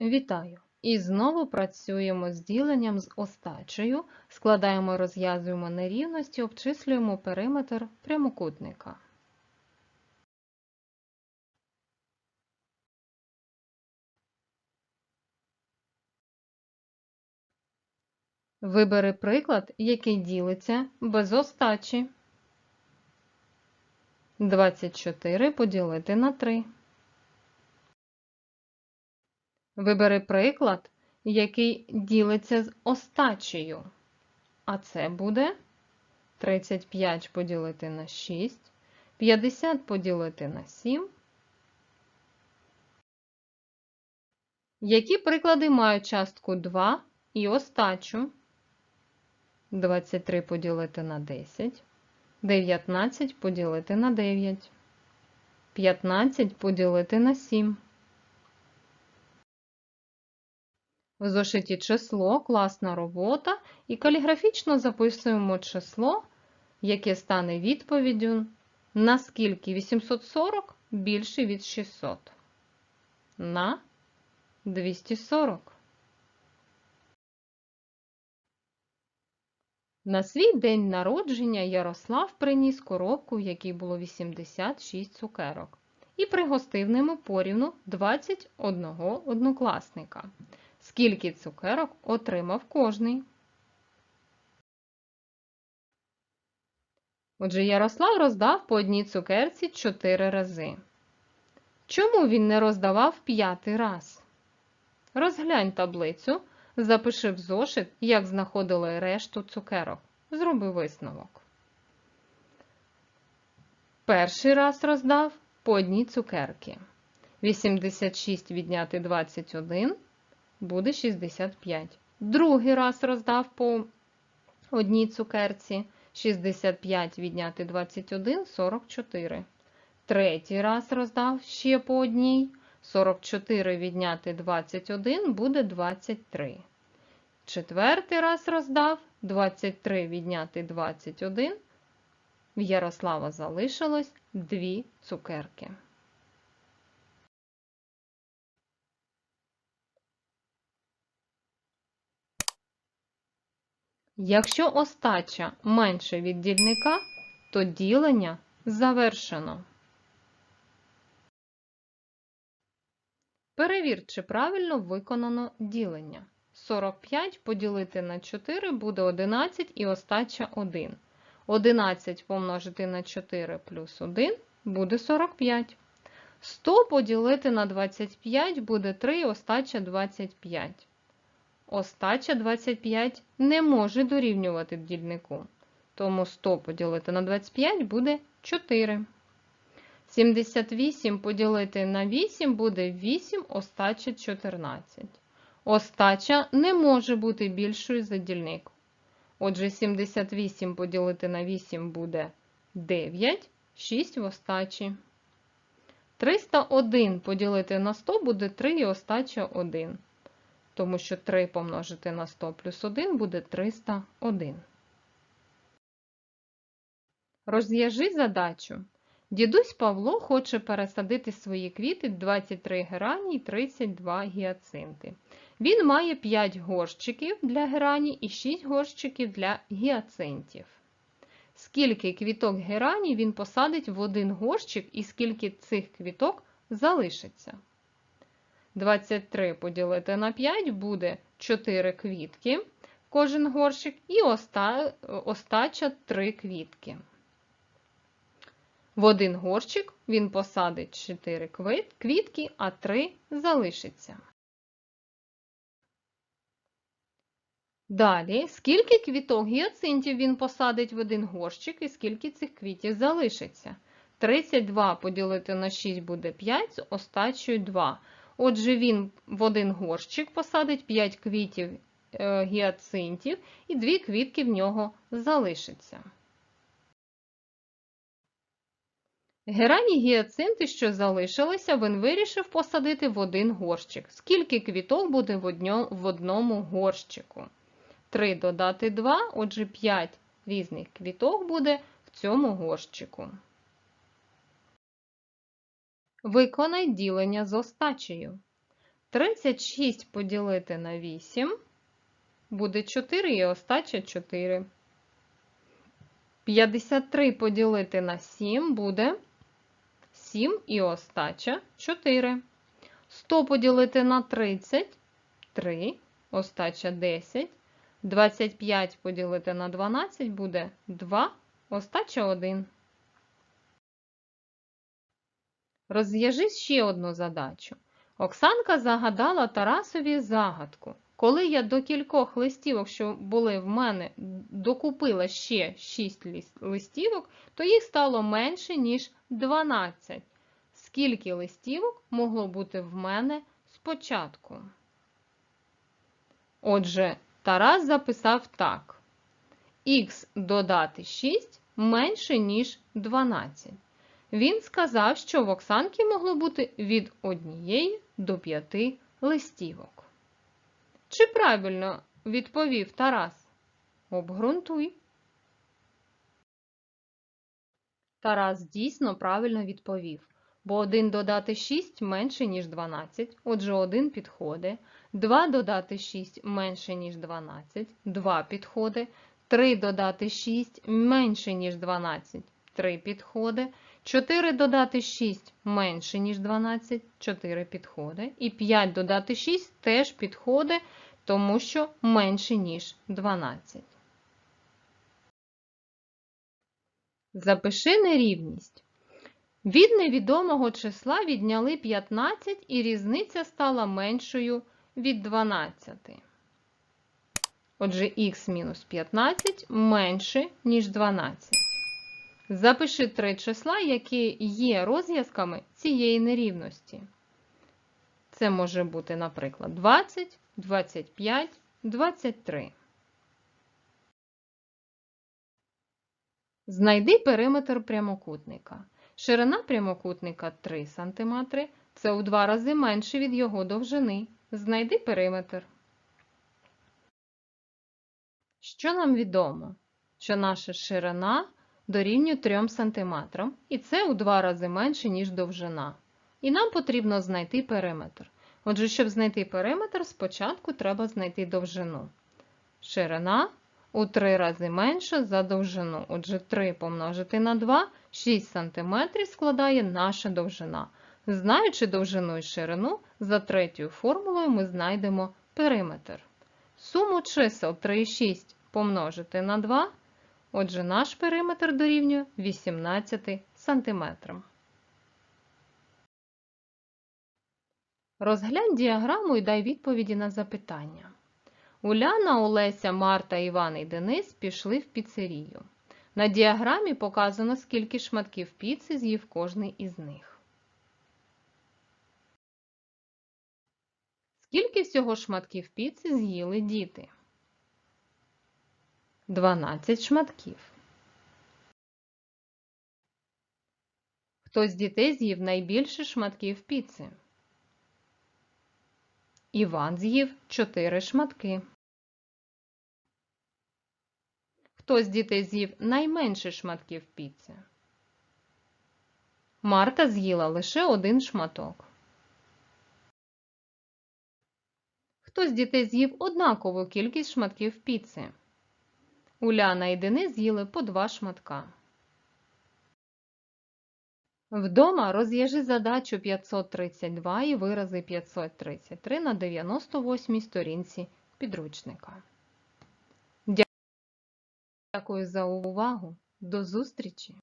Вітаю! І знову працюємо з діленням з остачею, складаємо, розв'язуємо нерівності, обчислюємо периметр прямокутника. Вибери приклад, який ділиться без остачі. 24 поділити на 3. Вибери приклад, який ділиться з остачею. А це буде 35 поділити на 6, 50 поділити на 7. Які приклади мають частку 2 і остачу? 23 поділити на 10, 19 поділити на 9, 15 поділити на 7. В зошиті число, класна робота і каліграфічно записуємо число, яке стане відповіддю, наскільки 840 більше від 600. На 240. На свій день народження Ярослав приніс коробку, в якій було 86 цукерок, і пригостив ними порівну 21 однокласника. Скільки цукерок отримав кожний? Отже, Ярослав роздав по одній цукерці 4 рази. Чому він не роздавав п'ятий раз? Розглянь таблицю, запиши в зошит, як знаходили решту цукерок. Зроби висновок. Перший раз роздав по одній цукерки. 86 відняти 21 буде 65. Другий раз роздав по одній цукерці. 65 відняти 21 44. Третій раз роздав ще по одній. 44 відняти 21 буде 23. Четвертий раз роздав 23 відняти 21. В Ярослава залишилось 2 цукерки. Якщо остача менше від дільника, то ділення завершено. Перевір, чи правильно виконано ділення. 45 поділити на 4 буде 11 і остача 1. 11 помножити на 4 плюс 1 буде 45. 100 поділити на 25 буде 3 і остача 25. Остача 25 не може дорівнювати дільнику. Тому 100 поділити на 25 буде 4. 78 поділити на 8 буде 8, остача 14. Остача не може бути більшою за дільник. Отже, 78 поділити на 8 буде 9, 6 в остачі. 301 поділити на 100 буде 3 і остача 1 тому що 3 помножити на 100 плюс 1 буде 301. Розв'яжи задачу. Дідусь Павло хоче пересадити свої квіти 23 герані і 32 гіацинти. Він має 5 горщиків для герані і 6 горщиків для гіацинтів. Скільки квіток герані він посадить в один горщик і скільки цих квіток залишиться? 23 поділити на 5 буде 4 квітки кожен горщик, і оста, остача 3 квітки. В один горщик він посадить 4 квітки, а 3 залишиться. Далі, скільки квіток гіацинтів він посадить в один горщик і скільки цих квітів залишиться? 32 поділити на 6 буде 5, з остачою 2. Отже, він в один горщик посадить 5 квітів е, гіацинтів і 2 квітки в нього залишиться. Герані гіацинти, що залишилися, він вирішив посадити в один горщик. Скільки квіток буде в одному горщику? 3 додати 2, отже, 5 різних квіток буде в цьому горщику. Виконай ділення з остачею. 36 поділити на 8 буде 4 і остача 4. 53 поділити на 7 буде 7 і остача 4. 100 поділити на 30 3, остача 10. 25 поділити на 12 буде 2, остача 1. Розв'яжи ще одну задачу. Оксанка загадала Тарасові загадку. Коли я до кількох листівок, що були в мене, докупила ще 6 листівок, то їх стало менше, ніж 12. Скільки листівок могло бути в мене спочатку? Отже, Тарас записав так. Х додати 6 менше, ніж 12. Він сказав, що в Оксанки могло бути від 1 до 5 листівок. Чи правильно відповів Тарас? Обґрунтуй. Тарас дійсно правильно відповів, бо 1 додати 6 менше, ніж 12, отже 1 підходить. 2 додати 6 менше, ніж 12, 2 підходить. 3 додати 6 менше, ніж 12, 3 підходить. 4 додати 6 менше, ніж 12, 4 підходить. І 5 додати 6 теж підходить, тому що менше, ніж 12. Запиши нерівність. Від невідомого числа відняли 15 і різниця стала меншою від 12. Отже, х мінус 15 менше, ніж 12. Запиши три числа, які є розв'язками цієї нерівності. Це може бути, наприклад, 20, 25, 23. Знайди периметр прямокутника. Ширина прямокутника 3 см. Це у два рази менше від його довжини. Знайди периметр. Що нам відомо? Що наша ширина дорівнює 3 см, і це у два рази менше, ніж довжина. І нам потрібно знайти периметр. Отже, щоб знайти периметр, спочатку треба знайти довжину. Ширина у 3 рази менша за довжину. Отже, 3 помножити на 2, 6 см складає наша довжина. Знаючи довжину і ширину, за третьою формулою ми знайдемо периметр. Суму чисел 3 і 6 помножити на 2, отже, наш периметр дорівнює 18 см. Розглянь діаграму і дай відповіді на запитання. Уляна, Олеся, Марта, Іван і Денис пішли в піцерію. На діаграмі показано, скільки шматків піци з'їв кожний із них. Скільки всього шматків піци з'їли діти? 12 шматків. Хто з дітей з'їв найбільше шматків піци? Іван з'їв 4 шматки. Хто з дітей з'їв найменше шматків піци? Марта з'їла лише один шматок. Хто з дітей з'їв однакову кількість шматків піци? Уляна і Денис з'їли по два шматка. Вдома розв'яжи задачу 532 і вирази 533 на 98 сторінці підручника. Дякую за увагу. До зустрічі!